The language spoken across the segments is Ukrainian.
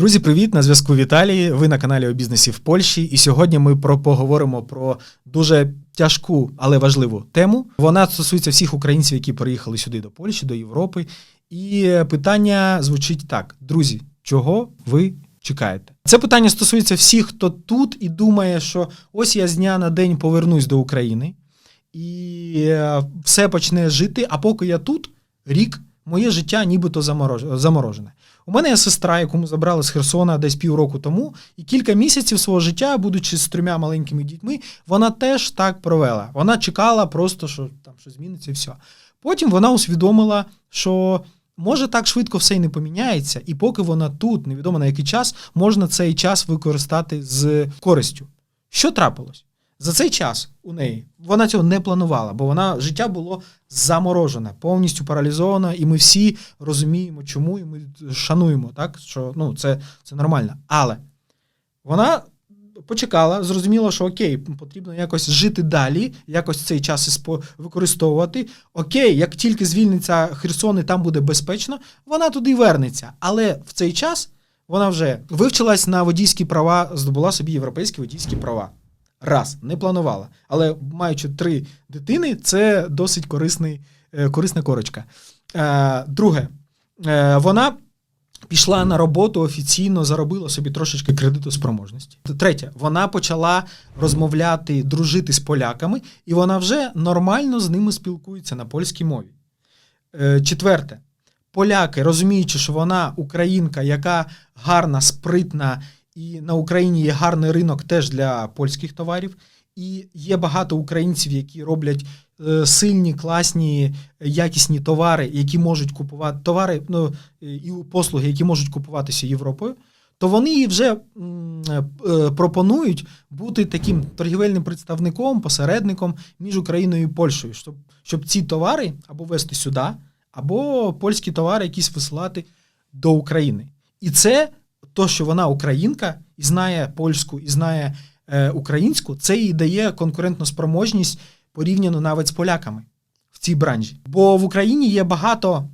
Друзі, привіт! На зв'язку Віталій. Ви на каналі у бізнесі в Польщі. І сьогодні ми про поговоримо про дуже тяжку, але важливу тему. Вона стосується всіх українців, які переїхали сюди до Польщі, до Європи. І питання звучить так: друзі, чого ви чекаєте? Це питання стосується всіх, хто тут і думає, що ось я з дня на день повернусь до України, і е, все почне жити. А поки я тут, рік, моє життя нібито заморожене. У мене є сестра, яку ми забрали з Херсона десь півроку тому, і кілька місяців свого життя, будучи з трьома маленькими дітьми, вона теж так провела. Вона чекала просто, що там що зміниться, і все. Потім вона усвідомила, що може так швидко все і не поміняється, і поки вона тут, невідомо на який час, можна цей час використати з користю. Що трапилось? За цей час у неї вона цього не планувала, бо вона життя було заморожене, повністю паралізоване, і ми всі розуміємо, чому, і ми шануємо, так що ну це, це нормально. Але вона почекала, зрозуміла, що окей, потрібно якось жити далі, якось цей час використовувати. Окей, як тільки звільниться Херсон і там буде безпечно, вона туди вернеться. Але в цей час вона вже вивчилась на водійські права, здобула собі європейські водійські права. Раз, не планувала. Але маючи три дитини, це досить корисний, е, корисна корочка. Е, друге, е, вона пішла на роботу офіційно, заробила собі трошечки кредитоспроможності. Третє, вона почала розмовляти, дружити з поляками, і вона вже нормально з ними спілкується на польській мові. Четверте, поляки, розуміючи, що вона українка, яка гарна, спритна, і на Україні є гарний ринок теж для польських товарів. І є багато українців, які роблять е, сильні, класні, якісні товари, які можуть купувати товари ну, е, і послуги, які можуть купуватися Європою, то вони вже е, пропонують бути таким торгівельним представником, посередником між Україною і Польщею, щоб, щоб ці товари або вести сюди, або польські товари якісь висилати до України. І це то, що вона українка і знає польську, і знає е, українську, це їй дає конкурентну спроможність порівняно навіть з поляками в цій бранжі. Бо в Україні є багато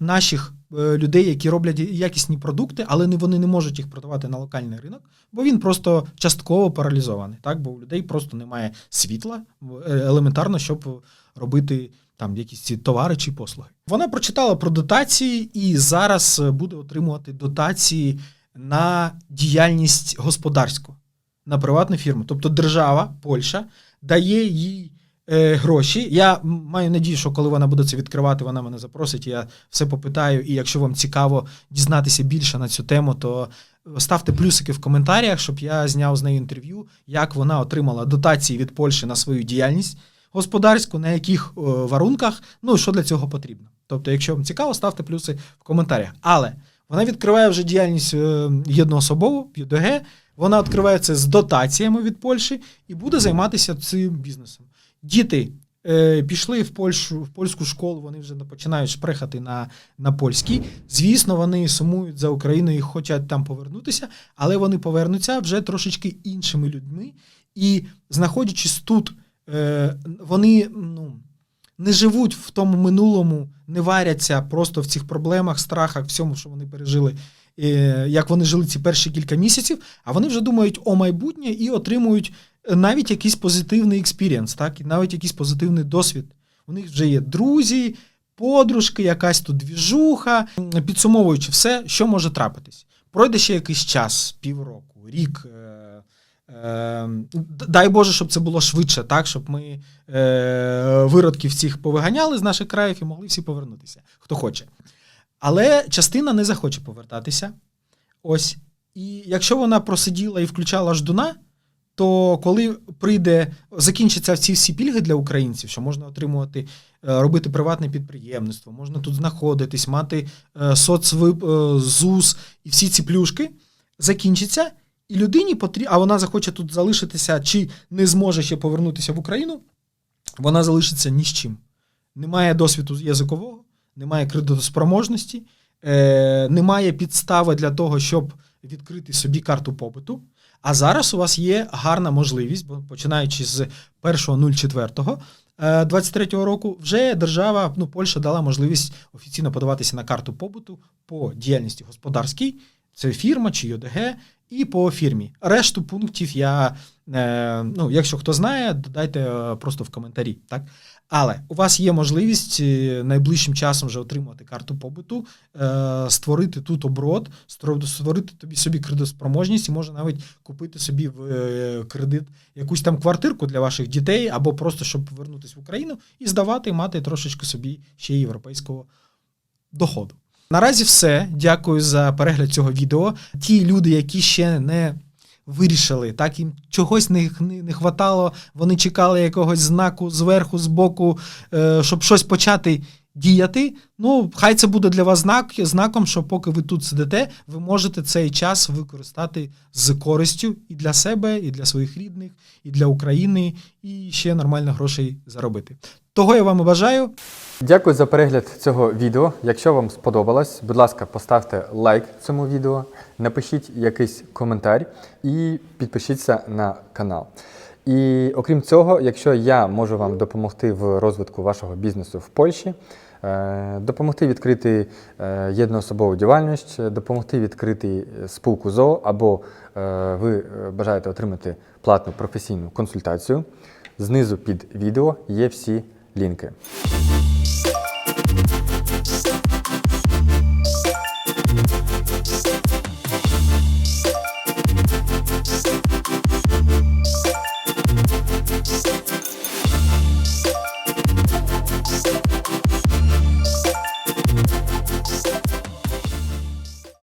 наших е, людей, які роблять якісні продукти, але не вони не можуть їх продавати на локальний ринок, бо він просто частково паралізований. Так, бо у людей просто немає світла е, елементарно, щоб робити там якісь ці товари чи послуги. Вона прочитала про дотації і зараз е, буде отримувати дотації на діяльність господарську, на приватну фірму. Тобто держава, Польща, дає їй е, гроші. Я маю надію, що коли вона буде це відкривати, вона мене запросить, я все попитаю. І якщо вам цікаво дізнатися більше на цю тему, то ставте плюсики в коментарях, щоб я зняв з нею інтерв'ю, як вона отримала дотації від Польщі на свою діяльність господарську, на яких е, варунках, ну що для цього потрібно. Тобто, якщо вам цікаво, ставте плюси в коментарях. Але вона відкриває вже діяльність е, єдноособову, ЮДГ, вона відкриває це з дотаціями від Польщі і буде займатися цим бізнесом. Діти е, пішли в Польщу, в польську школу, вони вже починають шпрехати на, на польській. Звісно, вони сумують за Україною і хочуть там повернутися, але вони повернуться вже трошечки іншими людьми. І знаходячись тут, е, вони ну, не живуть в тому минулому, не варяться просто в цих проблемах, страхах, всьому, що вони пережили, е, як вони жили ці перші кілька місяців, а вони вже думають о майбутнє і отримують навіть якийсь позитивний експірієнс, так, і навіть якийсь позитивний досвід. У них вже є друзі, подружки, якась тут двіжуха. Підсумовуючи все, що може трапитись. Пройде ще якийсь час, півроку, рік. Е, е, д- Дай Боже, щоб це було швидше, так, щоб ми е, виродків цих повиганяли з наших країв і могли всі повернутися, хто хоче. Але частина не захоче повертатися. Ось. І якщо вона просиділа і включала ждуна, то коли прийде, закінчаться ці всі пільги для українців, що можна отримувати, е, робити приватне підприємництво, можна тут знаходитись, мати е, соцвип, е, ЗУС і всі ці плюшки, закінчиться, і людині потрібно, а вона захоче тут залишитися чи не зможе ще повернутися в Україну, вона залишиться ні з чим. Немає досвіду язикового, немає кредитоспроможності, е, немає підстави для того, щоб відкрити собі карту побуту. А зараз у вас є гарна можливість, бо починаючи з 1.04 е, 23 року, вже держава, ну, Польща дала можливість офіційно подаватися на карту побуту по діяльності господарській це фірма чи ЙОДГ, і по фірмі. Решту пунктів я, е, ну, якщо хто знає, додайте е, просто в коментарі. Так? Але у вас є можливість е, найближчим часом вже отримати карту побуту, е, створити тут оборот, створити тобі собі кредитоспроможність і може навіть купити собі в е, кредит якусь там квартирку для ваших дітей, або просто щоб повернутися в Україну і здавати, мати трошечки собі ще європейського доходу. Наразі все. Дякую за перегляд цього відео. Ті люди, які ще не вирішили, так їм чогось не, не, не хватало, вони чекали якогось знаку зверху, збоку, е, щоб щось почати діяти. Ну, хай це буде для вас знак, знаком, що поки ви тут сидите, ви можете цей час використати з користю і для себе, і для своїх рідних, і для України, і ще нормально грошей заробити. Того я вам і бажаю. Дякую за перегляд цього відео. Якщо вам сподобалось, будь ласка, поставте лайк цьому відео, напишіть якийсь коментар і підпишіться на канал. І окрім цього, якщо я можу вам допомогти в розвитку вашого бізнесу в Польщі, е, допомогти відкрити е, єдноособову діяльність, допомогти відкрити спілку ЗОО, або е, ви е, бажаєте отримати платну професійну консультацію, знизу під відео є всі лінки.